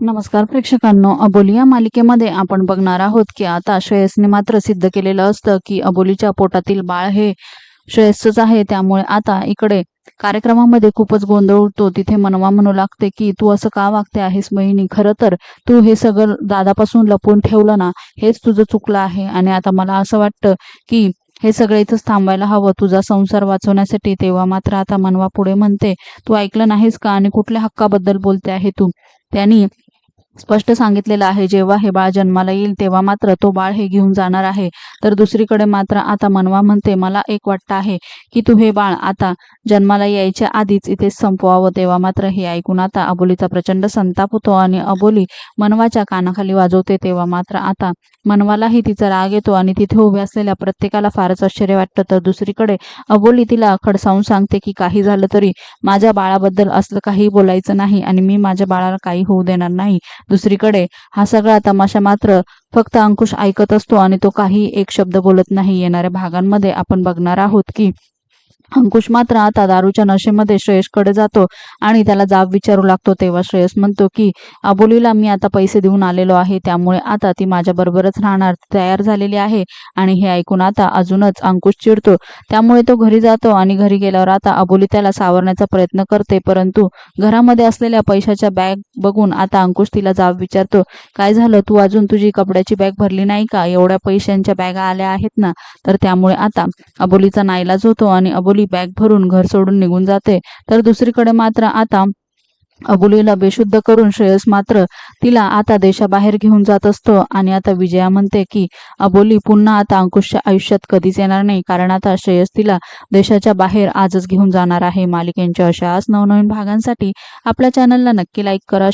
नमस्कार प्रेक्षकांनो अबोली या मालिकेमध्ये आपण बघणार आहोत की आता श्रेयसने मात्र सिद्ध केलेलं असतं की अबोलीच्या पोटातील बाळ हे श्रेयसच आहे. त्यामुळे आता इकडे कार्यक्रमामध्ये खूपच गोंधळ उठतो तिथे मनवा म्हणू लागते की तू असं का वागते आहेस बहिणी? खरं तर तू हे सगळं दादापासून लपवून ठेवलं ना हेच तुझं चुकलं आहे. आणि आता मला असं वाटतं की हे सगळं इथंच थांबायला हवं. तुझा संसार वाचवण्यासाठी तेव्हा मात्र आता मनवा पुढे म्हणते तू ऐकलं नाहीस का? आणि कुठल्या हक्काबद्दल बोलते आहे तू? त्यांनी स्पष्ट सांगितलेलं आहे जेव्हा हे बाळ जन्माला येईल तेव्हा मात्र तो बाळ हे घेऊन जाणार आहे. तर दुसरीकडे मात्र आता मनवा म्हणते मला एक वाटतं आहे की तू हे बाळ आता जन्माला यायच्या आधीच इथे संपवावं. तेव्हा मात्र हे ऐकून आता अबोलीचा प्रचंड संताप होतो आणि अबोली मनवाच्या कानाखाली वाजवते. तेव्हा मात्र आता मनवालाही तिचा राग येतो आणि तिथे उभे असलेल्या प्रत्येकाला फारच आश्चर्य वाटतं. तर दुसरीकडे अबोली तिला खडसावून सांगते की काही झालं तरी माझ्या बाळाबद्दल असलं काही बोलायचं नाही आणि मी माझ्या बाळाला काही होऊ देणार नाही. दुसरीकडे हा सगळा तमाशा मात्र फक्त अंकुश ऐकत असतो आणि तो काही एक शब्द बोलत नाही. येणाऱ्या भागांमध्ये आपण बघणार आहोत की अंकुश मात्र आता दारूच्या नशेमध्ये श्रेयसकडे जातो आणि त्याला जाब विचारू लागतो. तेव्हा श्रेयस म्हणतो की अबोलीला मी आता पैसे देऊन आलेलो आहे. त्यामुळे आता ती माझ्याबरोबरच राहणार. तयार झालेली आहे आणि हे ऐकून आता अजूनच अंकुश चिडतो. त्यामुळे तो घरी जातो आणि घरी गेल्यावर आता अबोली त्याला सावरण्याचा प्रयत्न करते. परंतु घरामध्ये असलेल्या पैशाच्या बॅग बघून आता अंकुश तिला जाब विचारतो काय झालं? तू अजून तुझी कपड्याची बॅग भरली नाही का? एवढ्या पैशांच्या बॅगा आल्या आहेत ना? तर त्यामुळे आता अबोलीचा नाईलाज होतो आणि अबोली बॅग भरून घर सोडून निघून जाते. तर दुसरीकडे मात्र आता अबोलीला बेशुद्ध करून श्रेयस मात्र तिला आता देशाबाहेर घेऊन जात असतो. आणि आता विजया म्हणते की अबोली पुन्हा आता अंकुशच्या आयुष्यात कधीच येणार नाही. कारण आता श्रेयस तिला देशाच्या बाहेर आजच घेऊन जाणार आहे. मालिकेंच्या अशाच नवनवीन भागांसाठी आपल्या चॅनलला नक्की लाईक करा.